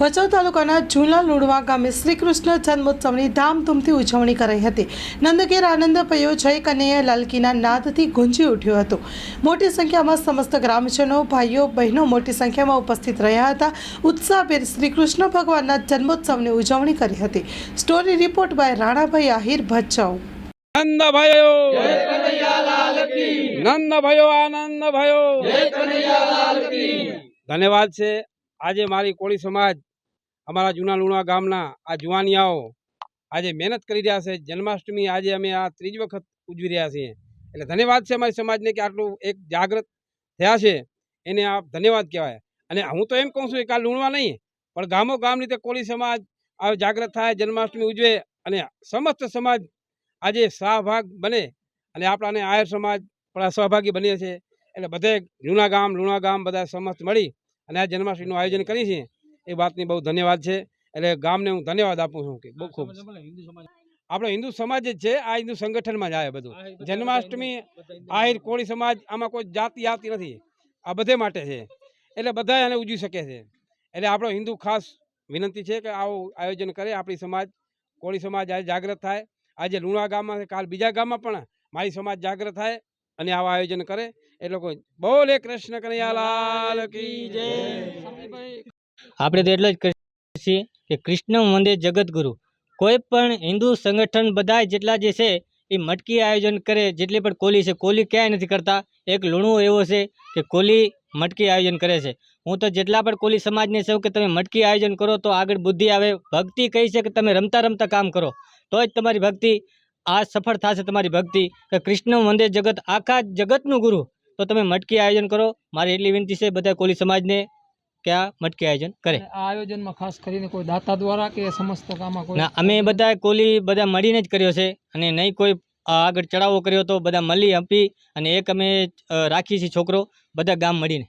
ભચાઉ તાલુકાના જૂના લુણવા ગામે શ્રી કૃષ્ણ જન્મોત્સવની ધામધૂમથી ઉજવણી કરાઈ હતી. નંદકેર આનંદ પયો જય કનૈયા લાલકીના નાદથી ગુંજી ઉઠ્યો હતો. મોટી સંખ્યામાં સમસ્ત ગ્રામજનો ભાઈઓ બહેનો મોટી સંખ્યામાં ઉપસ્થિત રહ્યા હતા. ઉત્સાહભેર શ્રી કૃષ્ણ ભગવાનના જન્મોત્સવની ઉજવણી કરી હતી. Story report by Ranabhai Ahir Bhachau. Nand ભયો નંદ ભયો આનંદ ભયો ધન્યવાદ છે. આજે મારી કોળી સમાજ અમારા જૂના લુણા ગામના આ જુવાનિયાઓ આજે મહેનત કરી રહ્યા છે. જન્માષ્ટમી આજે અમે આ ત્રીજ વખત ઉજવી રહ્યા છીએ. એટલે ધન્યવાદ છે અમારી સમાજને કે આટલું એક જાગૃત થયા છે. એને આ ધન્યવાદ કહેવાય. અને હું તો એમ કહું છું કે આ લુણવા નહીં, પણ ગામો ગામ રીતે કોળી સમાજ આ જાગૃત થાય, જન્માષ્ટમી ઉજવે અને સમસ્ત સમાજ આજે સહભાગ બને અને આપણાને આયર સમાજ પણ સહભાગી બનીએ છે. એટલે બધે જૂના ગામ, લુણા ગામ બધા સમસ્ત મળી અને આ જન્માષ્ટમીનું આયોજન કરી છે એ વાતની બહુ ધન્યવાદ છે. એટલે ગામને હું ધન્યવાદ આપું છું કે બહુ ખૂબ. આપણો હિન્દુ સમાજ જ છે આ હિન્દુ સંગઠનમાં જ આવે બધું. જન્માષ્ટમી આહિર કોળી સમાજ આમાં કોઈ જાતિ આવતી નથી. આ બધે માટે છે. એટલે બધા એને ઉજવી શકે છે. એટલે આપણો હિન્દુ ખાસ વિનંતી છે કે આવું આયોજન કરે આપણી સમાજ. કોળી સમાજ આજે જાગૃત થાય. આજે લુણા ગામમાં કાલ બીજા ગામમાં પણ મારી સમાજ જાગૃત થાય અને આવા આયોજન કરે. એ લોકો બોલે કૃષ્ણ કનૈયાલાલ કી જય. આપણે તો એટલો જ કરીએ છીએ કે કૃષ્ણ મંદિર જગતગુરુ કોઈ પણ હિન્દુ સંગઠન બધા જેટલા જે છે, એ મટકી આયોજન કરે, જેટલી પણ કોલી છે કોલી ક્યાંય નથી કરતા. એક લુણવો એવો છે કે કોલી મટકી આયોજન કરે છે. હું તો જેટલા પણ કોલી સમાજને છું કે તમે મટકી આયોજન કરો તો આગળ બુદ્ધિ આવે. ભક્તિ કહી છે કે તમે રમતા રમતા કામ કરો. તો જ તમારી ભક્તિ આ સફળ થશે તમારી ભક્તિ. કે કૃષ્ણ મંદિર જગત, આખા જગતનું ગુરુ. તો તમે મટકી આયોજન કરો. મારી એટલી વિનંતી છે બધા કોલી સમાજને. કે આ મટકી આયોજન કરે? આ આયોજનમાં ખાસ કરીને કોઈ દાતા દ્વારા કે સમસ્ત કોઈ ના અમે બધા કોલી બધા મળીને જ કર્યો છે અને નહીં કોઈ આ આગળ ચડાવો કર્યો તો બધા મળી આપી અને એક અમે રાખીએ છીએ છોકરો બધા ગામ મળીને.